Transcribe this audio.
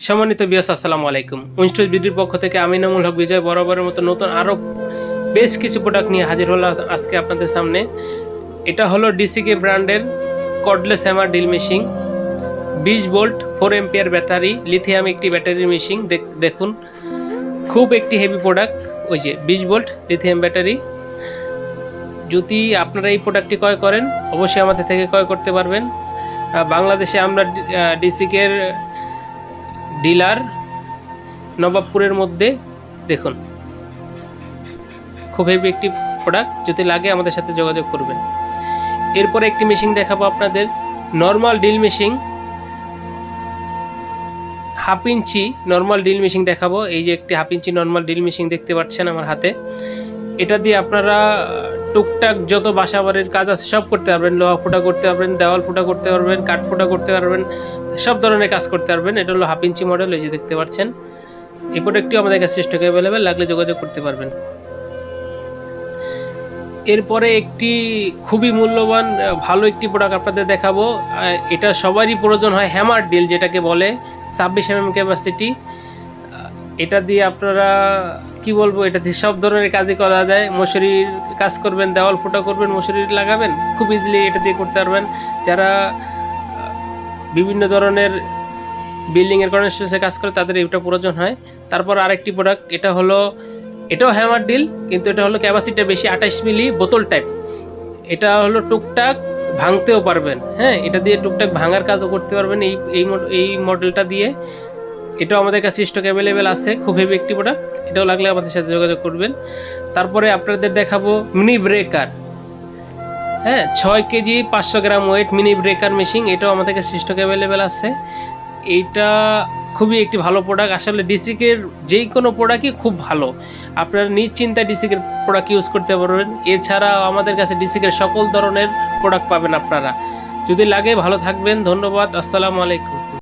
সম্মানিত বিয়াস আসসালামু আলাইকুম। উইনস্টোজ বিডির পক্ষ থেকে আমি নামুল হক বিজয় বরাবরের মতো নতুন আরও বেশ কিছু প্রোডাক্ট নিয়ে হাজির হলো আজকে আপনাদের সামনে। এটা হলো ডিসিকে ব্র্যান্ডের কর্ডলেস হ্যামার ড্রিল মেশিন বিশ volt four ampere battery lithium একটি ব্যাটারি মেশিন দেখুন, খুব একটি হেভি প্রোডাক্ট ওই যে বিশ ভোল্ট লিথিয়াম ব্যাটারি যদি আপনারা এই প্রোডাক্টটি ক্রয় করেন, অবশ্যই আমাদের থেকে ক্রয় করতে পারবেন। বাংলাদেশে আমরা ডিসিকের ডিলার নবাবপুরের মধ্যে, দেখুন। খুব হেভি একটি প্রোডাক্ট যদি লাগে আমাদের সাথে যোগাযোগ করবেন। এরপরে একটি মেশিন দেখাবো আপনাদের। Normal drill machine half inch normal drill machine দেখাবো। এই যে একটি half inch normal drill machine দেখতে পাচ্ছেন আমার হাতে। এটা দিয়ে আপনারা টুকটাক যত বাসা বাড়ির কাজ আছে, সব করতে পারবেন। লোহা ফোটা করতে পারবেন, দেওয়াল ফোটা করতে পারবেন, কাঠ ফোটা করতে পারবেন, সব ধরনের কাজ করতে পারবেন। এটা হলো হাফ ইঞ্চি মডেল এই যে দেখতে পাচ্ছেন। এই প্রোডাক্টটিও আমাদের কাছে স্টক অ্যাভেলেবেল লাগলে যোগাযোগ করতে পারবেন। এরপরে একটি খুবই মূল্যবান ভালো একটি প্রোডাক্ট আপনাদের দেখাবো। এটা সবারই প্রয়োজন হয় হ্যামার ডিল যেটাকে বলে, ছাব্বিশ এম এম ক্যাপাসিটি এটা দিয়ে আপনারা কি বলব, এটা সব ধরনের কাজই করা যায়। মশুরির কাজ করবেন, দেওয়াল ফোটা করবেন, মশুরির লাগাবেন, খুব ইজিলি এটা দিয়ে করতে পারবেন। যারা বিভিন্ন ধরনের বিল্ডিংয়ের কনস্ট্রাকশনে কাজ করে, তাদের এটা প্রয়োজন হয়। তারপর আরেকটি প্রোডাক্ট এটা হলো, এটাও হ্যামার ডিল কিন্তু এটা হলো ক্যাপাসিটিটা বেশি আঠাশ মিলি বোতল টাইপ এটা হলো টুকটাক ভাঙতেও পারবেন হ্যাঁ? এটা দিয়ে টুকটাক ভাঙার কাজও করতে পারবেন এই এই মডেলটা দিয়ে। এটাও আমাদের কাছে স্টক অ্যাভেলেবেল আছে, খুব হেভি একটি প্রোডাক্ট এটাও লাগলে আমাদের সাথে যোগাযোগ করবেন। তারপরে আপনাদের দেখাবো মিনি ব্রেকার হ্যাঁ ছয় কেজি পাঁচশো gram weight mini breaker machine এটাও আমাদের কাছে স্টক অ্যাভেলেবেল আছে। এইটা খুবই একটি ভালো প্রোডাক্ট আসলে ডিসিকের যেই কোনো প্রোডাক্টই খুব ভালো। আপনারা নিশ্চিন্তায় ডিসিকের প্রোডাক্ট ইউজ করতে পারবেন। এছাড়া আমাদের কাছে ডিসিকের সকল ধরনের প্রোডাক্ট পাবেন আপনারা। যদি লাগে ভালো থাকবেন, ধন্যবাদ, আসসালামু আলাইকুম।